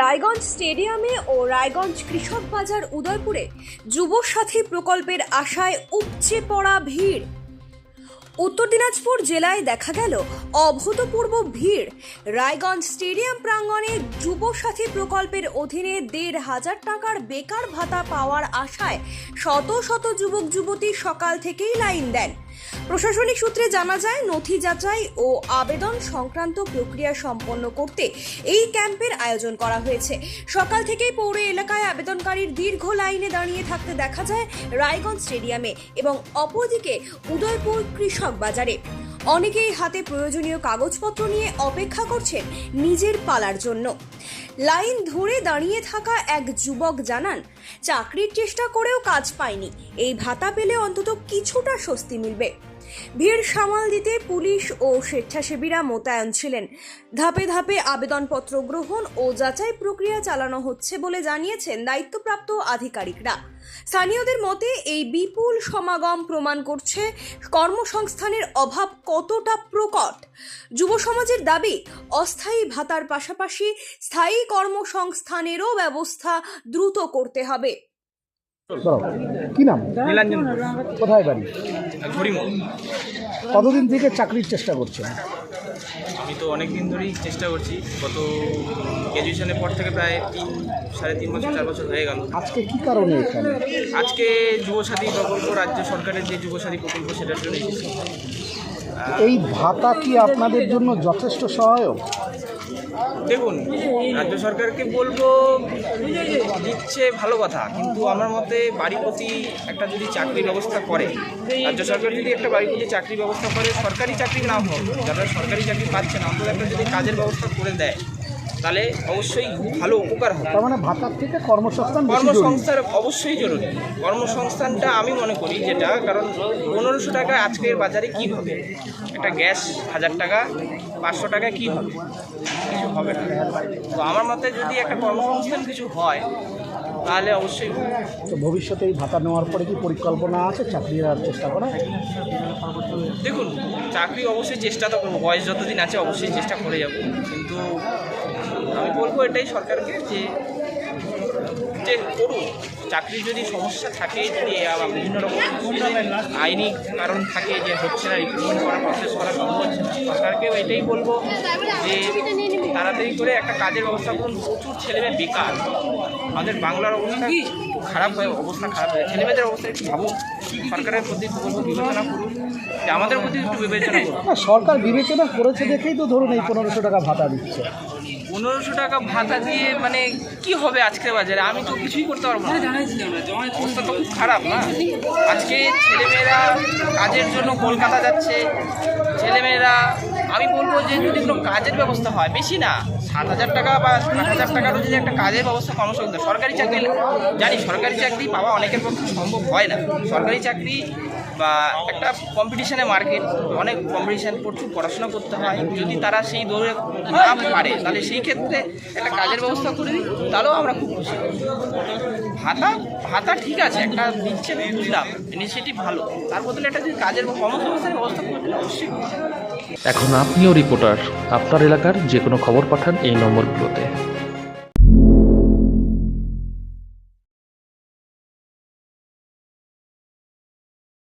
রায়গঞ্জ স্টেডিয়ামে ও রায়গঞ্জ কৃষক বাজার উদয়পুরে যুবসাথী প্রকল্পের আশায় উপচে পড়া ভিড়। উত্তর দিনাজপুর জেলায় দেখা গেল অভূতপূর্ব ভিড়। রায়গঞ্জ স্টেডিয়াম প্রাঙ্গণে যুবসাথী প্রকল্পের অধীনে দেড় হাজার টাকার বেকার ভাতা পাওয়ার আশায় শত শত যুবক যুবতী সকাল থেকেই লাইন দেন। প্রশাসনিক সূত্রে জানা যায়, নথি যাচাই ও আবেদন সংক্রান্ত প্রক্রিয়া সম্পন্ন করতে এই ক্যাম্পের আয়োজন করা হয়েছে। সকাল থেকেই পৌর এলাকায় আবেদনকারীর দীর্ঘ লাইনে দাঁড়িয়ে থাকতে দেখা যায় রায়গঞ্জ স্টেডিয়ামে এবং অপরদিকে উদয়পুর কৃষক বাজারে। অনেকেই হাতে প্রয়োজনীয় কাগজপত্র নিয়ে অপেক্ষা করছেন নিজের পালার জন্য। লাইন ধরে দাঁড়িয়ে থাকা এক যুবক জানান, চাকরির চেষ্টা করেও কাজ পায়নি এই ভাতা পেলে অন্তত কিছুটা স্বস্তি মিলবে। ভিড় সামাল দিতে পুলিশ ও স্বেচ্ছাসেবীরা মোতায়েন ছিলেন। ধাপে ধাপে আবেদনপত্র গ্রহণ ও যাচাই প্রক্রিয়া চালানো হচ্ছে বলে জানিয়েছেন দায়িত্বপ্রাপ্ত আধিকারিকরা। স্থানীয়দের মতে, এই বিপুল সমাগম প্রমাণ করছে কর্মসংস্থানের অভাব কতটা প্রকট। যুব সমাজের দাবি, অস্থায়ী ভাতার পাশাপাশি স্থায়ী কর্মসংস্থানেরও ব্যবস্থা দ্রুত করতে হবে। কি নাম? কোথায় বাড়ি? কতদিন থেকে চাকরির চেষ্টা করছেন? আমি তো অনেক দিন ধরেই চেষ্টা করছি। গত গ্র্যাজুয়েশনের পর থেকে প্রায় তিন সাড়ে তিন বছর চার বছর হয়ে গেল। আজকে কি কারণে এখানে? আজকে যুবসাথী প্রকল্প রাজ্য সরকারের যে যুবসাথী প্রকল্প সেটার জন্য এই ভাতা কি আপনাদের জন্য যথেষ্ট সহায়ক? দেখুন রাজ্য সরকারকে বলব দিচ্ছে ভালো কথা কিন্তু আমার মতে বাড়ি প্রতি একটা যদি চাকরির ব্যবস্থা করে রাজ্য সরকার যদি একটা বাড়ি প্রতি চাকরি ব্যবস্থা করে সরকারি চাকরি না হোক যারা সরকারি চাকরি পাচ্ছে না অন্তত একটা যদি কাজের ব্যবস্থা করে দেয় তাহলে অবশ্যই ভালো উপকার হবে। তার মানে ভাতার থেকে কর্মসংস্থান। কর্মসংস্থান অবশ্যই জরুরি। কর্মসংস্থানটা আমি মনে করি যেটা কারণ পনেরোশো টাকা আজকের বাজারে কি হবে? একটা গ্যাস হাজার টাকা পাঁচশো টাকায় কী হবে? কিছু হবে না। তো আমার মতে যদি একটা কর্মসংস্থান কিছু হয় তাহলে অবশ্যই তো ভবিষ্যতে এই ভাতা নেওয়ার পরে কি পরিকল্পনা আছে? চাকরি আর চেষ্টা করা? দেখুন চাকরি অবশ্যই চেষ্টা তো করব। বয়স যতদিন আছে অবশ্যই চেষ্টা করে যাব। কিন্তু আমি বলব এটাই সরকারকে যে যে করুন চাকরির যদি সমস্যা থাকে যদি বিভিন্ন রকম আইনি কারণ থাকে যে হচ্ছে না রিক্রুটমেন্ট করা প্রসেস করা সম্ভব হচ্ছে না সরকারকেও এটাই বলব যে তাড়াতাড়ি করে একটা কাজের ব্যবস্থা করুন। প্রচুর ছেলেমেয়ে বেকার। আমাদের বাংলার অবস্থা একটু খারাপ হয়ে অবস্থা খারাপ হয়ে ছেলেমেয়েদের অবস্থা একটু ভাবুন। সরকারের প্রতি বলব বিবেচনা করুন। যে আমাদের প্রতি একটু বিবেচনা করুন। সরকার বিবেচনা করেছে দেখেই তো ধরুন এই পনেরোশো টাকা ভাতা দিচ্ছে। পনেরোশো টাকা ভাতা দিয়ে মানে কি হবে আজকের বাজারে? আমি তো কিছুই করতে পারব না। অবস্থা তো খুব খারাপ না? আজকে ছেলেমেয়েরা কাজের জন্য কলকাতা যাচ্ছে। ছেলেমেয়েরা আমি বলব যে যদি কোনো কাজের ব্যবস্থা হয় বেশি না সাত হাজার টাকা বা আট হাজার টাকারও যদি একটা কাজের ব্যবস্থা কর্মসংস্থান সরকারি চাকরি জানি সরকারি চাকরি পাওয়া অনেকের পক্ষে সম্ভব হয় না। সরকারি চাকরি বা একটা কম্পিটিশানে মার্কেট অনেক কম্পিটিশান প্রচুর পড়াশোনা করতে হয়। যদি তারা সেই দৌড়ে না পারে তাহলে সেই ক্ষেত্রে একটা কাজের ব্যবস্থা করে দিই, তাহলেও আমরা খুব খুশি। ভাতা ভাতা ঠিক আছে, একটা দিচ্ছে বুঝলাম ইনিশিয়েটিভ ভালো। তার বদলে একটা যদি কাজের কর্মসংস্থানের ব্যবস্থা করে দিলে অবশ্যই। এখন আপনিও রিপোর্টার আপনার এলাকার যে কোনো খবর পাঠান এই নম্বরগুলোতে।